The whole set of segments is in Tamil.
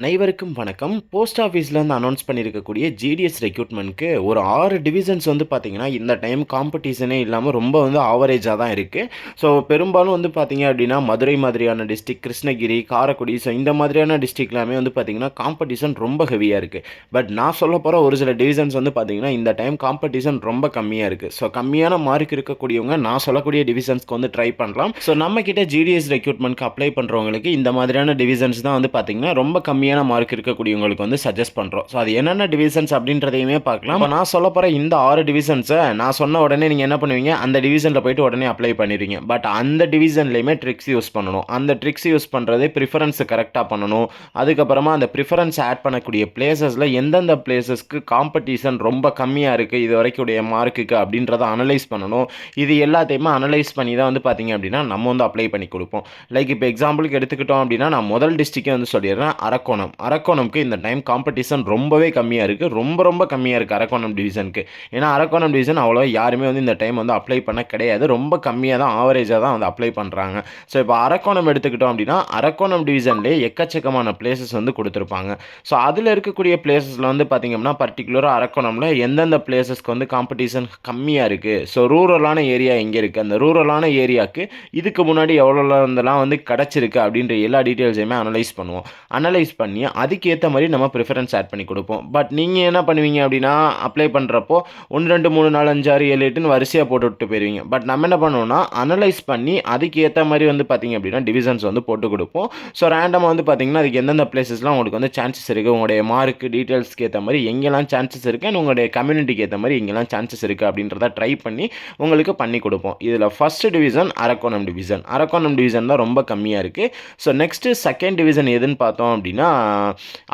நைவருக்கும் வணக்கம். போஸ்ட் ஆஃபீஸ்லேருந்து அனௌன்ஸ் பண்ணியிருக்கக்கூடிய ஜிடிஎஸ் ரெக்ரூட்மெண்ட்க்கு ஒரு ஆறு டிவிஷன்ஸ் வந்து பார்த்தீங்கன்னா இந்த டைம் காம்படிஷனே இல்லாமல் ரொம்ப வந்து ஆவரேஜாக தான் இருக்குது ஸோ பெரும்பாலும் வந்து பார்த்தீங்க அப்படின்னா மதுரை மாதிரியான டிஸ்ட்ரிக் கிருஷ்ணகிரி காரைக்குடி ஸோ இந்த மாதிரியான டிஸ்ட்ரிக்லாமே வந்து பார்த்தீங்கன்னா காம்படிஷன் ரொம்ப ஹெவியாக இருக்குது பட் நான் சொல்ல போகிற ஒரு சில டிவிஷன்ஸ் வந்து பார்த்தீங்கன்னா இந்த டைம் காம்படிஷன் ரொம்ப கம்மியாக இருக்குது ஸோ கம்மியான மார்க் இருக்கக்கூடியவங்க நான் சொல்லக்கூடிய டிவிஷன்ஸ்க்கு வந்து ட்ரை பண்ணலாம். ஸோ நம்மக்கிட்ட ஜிடிஎஸ் ரெக்ரூட்மெண்ட்க்கு அப்ளை பண்ணுறவங்களுக்கு இந்த மாதிரியான டிவிஷன்ஸ் தான் வந்து பார்த்தீங்கன்னா ரொம்ப கம்மியாக கம்மியான மார்க் இருக்கக்கூடியவங்களுக்கு வந்து சஜஸ்ட் பண்ணுறோம் ஸோ அது என்னென்ன டிவிஷன்ஸ் அப்படின்றதையுமே பார்க்கலாம். இப்போ நான் சொல்ல போகிற இந்த ஆறு டிவிஷன்ஸை நான் சொன்ன உடனே நீங்கள் என்ன பண்ணுவீங்க? அந்த டிவிஷனில் போயிட்டு உடனே அப்ளை பண்ணிடுவீங்க. பட் அந்த டிவிஷன்லையுமே ட்ரிக்ஸ் யூஸ் பண்ணணும். அந்த ட்ரிக்ஸ் யூஸ் பண்ணுறது ப்ரிஃபரன்ஸ் கரெக்டாக பண்ணணும். அதுக்கப்புறமா அந்த ப்ரிஃபரன்ஸ் ஆட் பண்ணக்கூடிய பிளேசஸில் எந்தெந்த பிளேசஸ்க்கு காம்படிஷன் ரொம்ப கம்மியாக இருக்குது இது வரைக்கும் உடைய மார்க்குக்கு அப்படின்றத அனலைஸ் பண்ணணும். இது எல்லாத்தையுமே அனலைஸ் பண்ணி தான் வந்து பார்த்தீங்க அப்படின்னா நம்ம வந்து அப்ளை பண்ணி கொடுப்போம். லைக் இப்போ எக்ஸாம்பிளுக்கு எடுத்துக்கிட்டோம் அப்படின்னா நான் முதல் டிஸ்ட்ரிக்டே வந்து சொல்லிடுறேன். அரக்கோணம். அரக்கோணம்க்கு இந்த டைம் காம்படிஷன் ரொம்பவே கம்மியாக இருக்குது ரொம்ப ரொம்ப கம்மியாக இருக்குது அரக்கோணம் டிவிஷனுக்கு ஏன்னா அரக்கோணம் டிவிஷன் அவ்வளோ யாருமே வந்து இந்த டைம் வந்து அப்ளை பண்ண கிடையாது. ரொம்ப கம்மியாக தான் ஆவரேஜாக தான் வந்து அப்ளை பண்ணுறாங்க ஸோ இப்போ அரக்கோணம் எடுத்துக்கிட்டோம் அப்படின்னா அரக்கோணம் டிவிஷன்லேயே எக்கச்சக்கமான பிளேசஸ் வந்து கொடுத்துருப்பாங்க. ஸோ அதில் இருக்கக்கூடிய பிளேசஸில் வந்து பார்த்திங்கன்னா பர்டிகுலராக அரக்கோணமில் எந்தெந்த பிளேசஸ்க்கு வந்து காம்படிஷன் கம்மியாக இருக்குது ஸோ ரூரலான ஏரியா எங்கே இருக்குது அந்த ரூரலான ஏரியாவுக்கு இதுக்கு முன்னாடி எவ்வளோ இருந்தெல்லாம் வந்து கிடச்சிருக்கு அப்படின்ற எல்லா டீட்டெயில்ஸையுமே அனலைஸ் பண்ணுவோம். அனலைஸ் பண்ணி அதுக்கேற்ற மாதிரி நம்ம ப்ரிஃபரன்ஸ் ஆட் பண்ணி கொடுப்போம். பட் நீங்கள் என்ன பண்ணுவீங்க அப்படின்னா அப்ளை பண்ணுறப்போ ஒன்று ரெண்டு மூணு நாலு அஞ்சு ஆறு ஏழு எட்டுன்னு வரிசையாக போட்டு விட்டு போயிருவீங்க. பட் நம்ம என்ன பண்ணுவோம்னா அனலைஸ் பண்ணி அதுக்கேற்ற மாதிரி வந்து பார்த்தீங்க அப்படின்னா டிவிஷன்ஸ் வந்து போட்டு கொடுப்போம். ஸோ ரேண்டமாக வந்து பார்த்தீங்கன்னா அதுக்கு எந்தெந்த பிளேசஸ்லாம் உங்களுக்கு வந்து சான்சஸ் இருக்குது உங்களுடைய மார்க் டீட்டெயில்ஸ்க்கு ஏற்ற மாதிரி எங்கெல்லாம் சான்சஸ் இருக்குது உங்களுடைய கம்யூனிட்டிக்கு ஏற்ற மாதிரி எங்கெல்லாம் சான்சஸ் இருக்குது அப்படின்றத ட்ரை பண்ணி உங்களுக்கு பண்ணி கொடுப்போம். இதில் first division Arakkonam division Arakkonam division தான் ரொம்ப கம்மியாக இருக்குது ஸோ நெக்ஸ்ட்டு செகண்ட் டிவிஷன் எதுன்னு பார்த்தோம் அப்படின்னா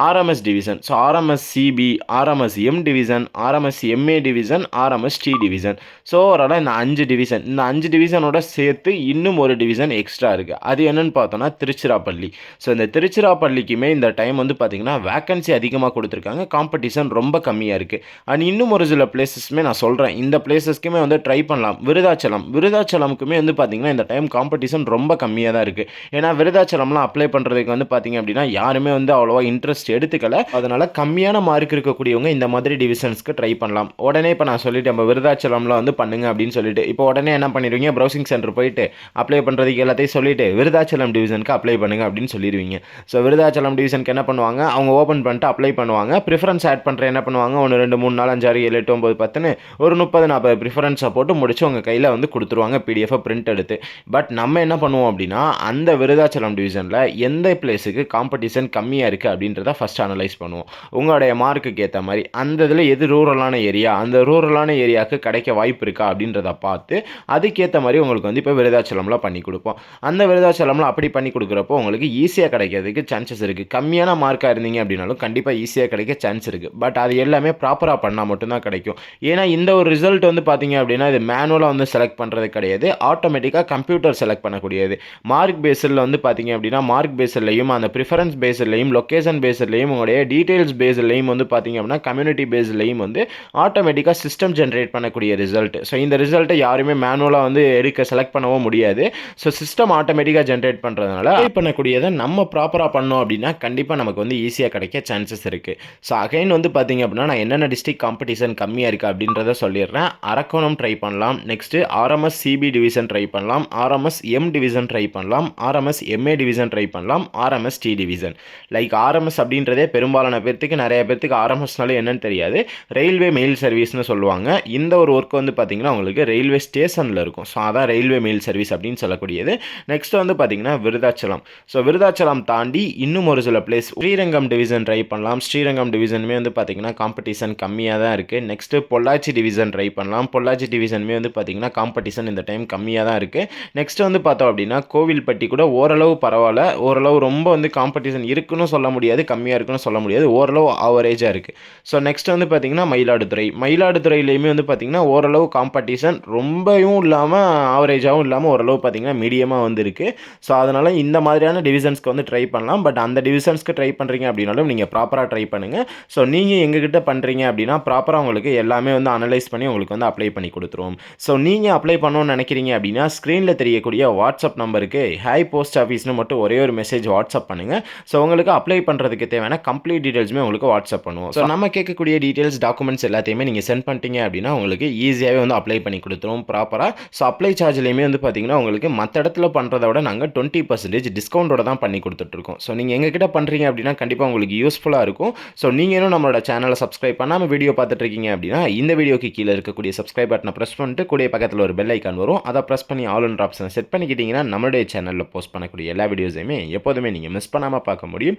RMS division so RMS CB RMS M division RMS MA division RMS T division so ஓவராலாக இந்த அஞ்சு டிவிஷன் இந்த அஞ்சு டிவிஷனோட சேர்த்து இன்னும் ஒரு டிவிஷன் எக்ஸ்ட்ரா இருக்குது அது என்னென்னு பார்த்தோன்னா திருச்சிராப்பள்ளி. ஸோ இந்த திருச்சிராப்பள்ளிக்குமே இந்த டைம் வந்து பார்த்திங்கன்னா வேக்கன்சி அதிகமாக கொடுத்துருக்காங்க. காம்படிஷன் ரொம்ப கம்மியாக இருக்குது அண்ட் இன்னும் ஒரு சில பிளேசஸ்மே நான் சொல்கிறேன் இந்த பிளேசஸ்க்குமே வந்து ட்ரை பண்ணலாம். விருதாச்சலம். விருதாச்சலமுக்குமே வந்து பார்த்திங்கன்னா இந்த டைம் காம்படிஷன் ரொம்ப கம்மியாக தான் இருக்குது ஏன்னா விருதாச்சலம்லாம் அப்ளை பண்ணுறதுக்கு வந்து பார்த்திங்க அப்படின்னா யாருமே வந்து வந்து அவ்வளோவா இன்ட்ரெஸ்ட் எடுத்துக்கல. அதனால் கம்மியான மார்க் இருக்கக்கூடியவங்க இந்த மாதிரி டிவிஷன்ஸ்க்கு ட்ரை பண்ணலாம். உடனே இப்போ நான் சொல்லிட்டு நம்ம விருதாச்சலம்ல வந்து பண்ணுங்க அப்படின்னு சொல்லிட்டு. இப்போ உடனே என்ன பண்ணிடுவீங்க? ப்ரௌசிங் சென்டர் போயிட்டு அப்ளை பண்ணுறதுக்கு எல்லாத்தையும் சொல்லிட்டு விருதாச்சலம் டிவிஷனுக்கு அப்ளை பண்ணுங்க அப்படின்னு சொல்லிடுவீங்க. ஸோ விருதாச்சலம் டிவிஷனுக்கு என்ன பண்ணுவாங்க? அவங்க ஓப்பன் பண்ணிட்டு அப்ளை பண்ணுவாங்க. ப்ரிஃபரன்ஸ் ஆட் பண்ணுற என்ன பண்ணுவாங்க? ஒன்று ரெண்டு மூணு நாலு அஞ்சு ஆறு ஏழு எட்டு ஒம்பது பத்துன்னு ஒரு முப்பது நாற்பது ப்ரிஃபரன்ஸை போட்டு முடிச்சு உங்கள் கையில் வந்து கொடுத்துருவாங்க. பிடிஎஃபை பிரிண்ட் எடுத்து. பட் நம்ம என்ன பண்ணுவோம் அப்படின்னா அந்த விருதாச்சலம் டிவிஷனில் எந்த பிளேஸுக்கு காம்படிஷன் கம்மியாக இருக்குது அப்படின்றத ஃபஸ்ட் அனலைஸ் பண்ணுவோம். உங்களுடைய மார்க்குக்கு ஏற்ற மாதிரி அந்த இதில் எது ரூரலான ஏரியா அந்த ரூரலான ஏரியாவுக்கு கிடைக்க வாய்ப்பு இருக்கா அப்படின்றத பார்த்து அதுக்கேற்ற மாதிரி உங்களுக்கு வந்து இப்போ விருதாச்சலம்லாம் பண்ணி கொடுப்போம். அந்த விருதாச்சலம்லாம் அப்படி பண்ணி கொடுக்குறப்போ உங்களுக்கு ஈஸியாக கிடைக்கிறதுக்கு சான்சஸ் இருக்குது கம்மியான மார்க்காக இருந்தீங்க அப்படின்னாலும் கண்டிப்பாக ஈஸியாக கிடைக்க சான்ஸ் இருக்குது பட் அது எல்லாமே ப்ராப்பராக பண்ணால் மட்டும்தான் கிடைக்கும். ஏன்னா இந்த ஒரு ரிசல்ட் வந்து பார்த்தீங்க அப்படின்னா இது மேனுவலாக வந்து செலக்ட் பண்ணுறது கிடையாது. ஆட்டோமேட்டிக்காக கம்ப்யூட்டர் செலக்ட் பண்ணக்கூடியது. மார்க் பேஸில் வந்து பார்த்தீங்க அப்படின்னா மார்க் பேஸ்லையும் அந்த ப்ரிஃபரன்ஸ் பேஸ்லையும் லொக்கேஷன் பேஸ்லையும் உங்களுடைய டீட்டெயில்ஸ் பேஸ்லையும் வந்து பார்த்தீங்க அப்படின்னா கம்யூனிட்டி பேஸ்லையும் வந்து ஆட்டோமேட்டிக்காக சிஸ்டம் ஜென்ரேட் பண்ணக்கூடிய ரிசல்ட் ஸோ இந்த ரிசல்ட்டை யாருமே மேனுவலாக வந்து எடுக்க செலக்ட் பண்ணவும் முடியாது. ஸோ சிஸ்டம் ஆட்டோமேட்டிக்காக ஜென்ரேட் பண்ணுறதுனால அப்ளை பண்ணக்கூடியதை நம்ம ப்ராப்பராக பண்ணோம் அப்படின்னா கண்டிப்பாக நமக்கு வந்து ஈஸியாக கிடைக்க சான்சஸ் இருக்குது ஸோ அகைன் வந்து பார்த்தீங்க அப்படின்னா நான் என்னென்ன டிஸ்ட்ரிக்ட் காம்படிஷன் கம்மியாக இருக்குது அப்படின்றத சொல்லிடுறேன். அரக்கோணம் ட்ரை பண்ணலாம். Next RMS CB division try பண்ணலாம். ஆர்எம்எஸ் எம் டிவிஷன் ட்ரை பண்ணலாம். ஆர்எம்எஸ் எம்ஏ டிவிஷன் ட்ரை பண்ணலாம். RMS T division like RMS அப்படின்றதே பெரும்பாலான பேர்த்துக்கு நிறைய பேர்த்துக்கு ஆர்எம்எஸ்னாலே என்னன்னு தெரியாது. ரயில்வே மெயில் சர்வீஸ்னு சொல்லுவாங்க. இந்த ஒரு ஒர்க் வந்து பார்த்தீங்கன்னா உங்களுக்கு ரயில்வே ஸ்டேஷனில் இருக்கும். ஸோ அதான் ரயில்வே மெயில் சர்வீஸ் அப்படின்னு சொல்லக்கூடியது. நெக்ஸ்ட் வந்து பார்த்தீங்கன்னா விருதாச்சலம். ஸோ விருதாச்சலம் தாண்டி இன்னும் ஒரு சில பிளேஸ் ஸ்ரீரங்கம் டிவிஷன் ட்ரை பண்ணலாம். ஸ்ரீரங்கம் டிவிஷனுமே வந்து பார்த்தீங்கன்னா காம்படிஷன் கம்மியாக தான் இருக்குது நெக்ஸ்ட்டு பொள்ளாச்சி டிவிஷன் ட்ரை பண்ணலாம். பொள்ளாச்சி டிவிஷனுமே வந்து பார்த்திங்கன்னா காம்படிஷன் இந்த டைம் கம்மியாக தான் இருக்குது நெக்ஸ்ட் வந்து பார்த்தோம் அப்படின்னா கோவில்பட்டி கூட ஓரளவு பரவாயில்ல. ஓரளவு ரொம்ப வந்து காம்படிஷன் இருக்குன்னு சொல்ல முடியாது கம்மியாக இருக்குன்னு சொல்ல முடியாது ஓரளவு ஆவரேஜாக இருக்குது ஸோ நெக்ஸ்ட் வந்து பார்த்திங்கன்னா மயிலாடுதுறை. மயிலாடுதுறையிலையுமே வந்து பார்த்தீங்கன்னா ஓரளவு காம்படிஷன் ரொம்பவும் இல்லாமல் ஆவரேஜாகவும் இல்லாமல் ஓரளவு பார்த்தீங்கன்னா மீடியமாக வந்துருக்கு ஸோ அதனால் இந்த மாதிரியான டிவிஷன்ஸ்க்கு வந்து ட்ரை பண்ணலாம். பட் அந்த டிவிஷன்ஸ்க்கு ட்ரை பண்ணுறீங்க அப்படின்னாலும் நீங்கள் ப்ராப்பராக ட்ரை பண்ணுங்கள் ஸோ நீங்கள் எங்ககிட்ட பண்ணுறீங்க அப்படின்னா ப்ராப்பராக உங்களுக்கு எல்லாமே வந்து அனலைஸ் பண்ணி உங்களுக்கு வந்து அப்ளை பண்ணி கொடுத்துருவோம். ஸோ நீங்கள் அப்ளை பண்ணணும்னு நினைக்கிறீங்க அப்படின்னா ஸ்க்ரீனில் தெரியக்கூடிய வாட்ஸ்அப் நம்பருக்கு ஹாய் போஸ்ட் ஆஃபீஸ்னு மட்டும் ஒரே ஒரு மெசேஜ் வாட்ஸ்அப் பண்ணுங்கள் ஸோ உங்களுக்கு அப்ளை பண்ணுறதுக்கு தேவையான கம்ப்ளீட் டீட்டெயில்ஸுமே உங்களுக்கு வாட்ஸ்அப் பண்ணுவோம். ஸோ நம்ம கேட்கக்கூடிய டீட்டெயில்ஸ் டாக்குமெண்ட்ஸ் எல்லாத்தையுமே நீங்கள் சென்ட் பண்ணிட்டீங்க அப்படின்னா உங்களுக்கு ஈஸியாகவே வந்து அப்ளை பண்ணி கொடுத்துருவோம் ப்ராப்பராக ஸோ அப்ளை சார்ஜ்லேயுமே வந்து பார்த்தீங்கன்னா உங்களுக்கு மற்ற இடத்துல பண்ணுறத விட நாங்கள் டுவெண்ட்டி பர்சன்டேஜ் டிஸ்கவுண்டோட தான் பண்ணி கொடுத்துட்ருக்கோம். ஸோ நீங்கள் எங்ககிட்ட பண்ணுறீங்க அப்படின்னா கண்டிப்பாக உங்களுக்கு யூஸ்ஃபுல்லாக இருக்கும். ஸோ நீங்கள் இன்னும் நம்மளோட சேனலை சப்ஸ்கிரைப் பண்ணாமல் வீடியோ பார்த்துட்ருக்கீங்க அப்படின்னா இந்த வீடியோக்கு கீழே இருக்கக்கூடிய சப்ஸ்கிரைப் பட்டனை ப்ரெஸ் பண்ணிட்டு கூடிய பக்கத்தில் ஒரு பெல் ஐக்கான் வரும். அதை ப்ரெஸ் பண்ணி ஆல் ஒன் ஆப்ஷனை செட் பண்ணிக்கிட்டிங்கன்னா நம்மளுடைய சேனலில் போஸ்ட் பண்ணக்கூடிய எல்லா வீடியோஸையுமே எப்போதுமே நீங்கள் மிஸ் பண்ணாமல் பார்க்க முடியும்.